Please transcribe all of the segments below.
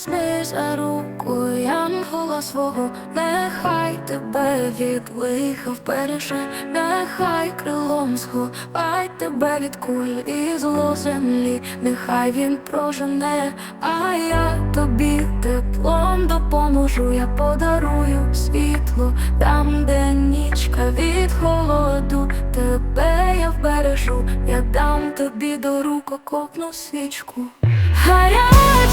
Візьми за руку янгола свого, нехай тебе від лиха вбереже, нехай крилом сховай тебе від куль і зло землі, нехай він прожене, а я тобі теплом допоможу, я подарую світло там, де нічка від холоду, тебе я вбережу, я дам тобі до рук окопну свічку.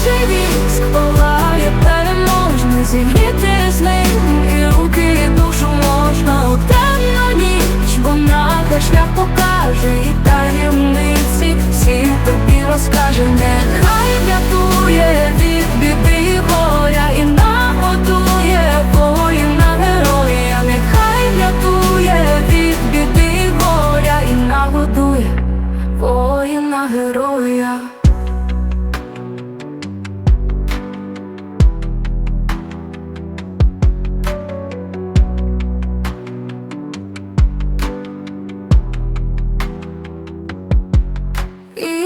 Гарячий віск палає переможний? Зігріти з ним і руки, і душу можна у темну ніч. Вона де шлях покаже і таємниці всі тобі розкаже. Нехай врятує від біди і горя І нагодує воїна героя. Нехай врятує від біди і горя І нагодує воїна героя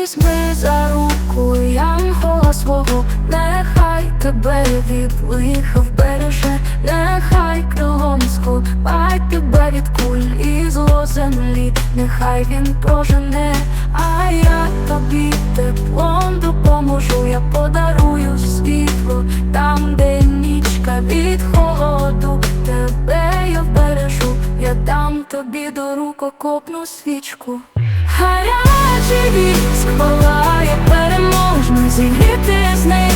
Візьми за руку янгола свого, нехай тебе від лиха вбереже, нехай крилом сховай тебе від куль і зло землі, нехай він прожене, а я тобі теплом допоможу, я подарую світло там, де нічка від холоду, тебе я вбережу, я дам тобі до рук окопну свічку гарячий віск палає переможно зігріти з ним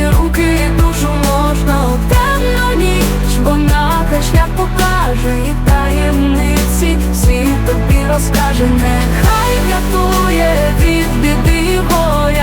і руки, і душу можна у темну ніч, вона те шлях покаже і таємниці, світ тобі розкаже, нехай рятує від біди боя.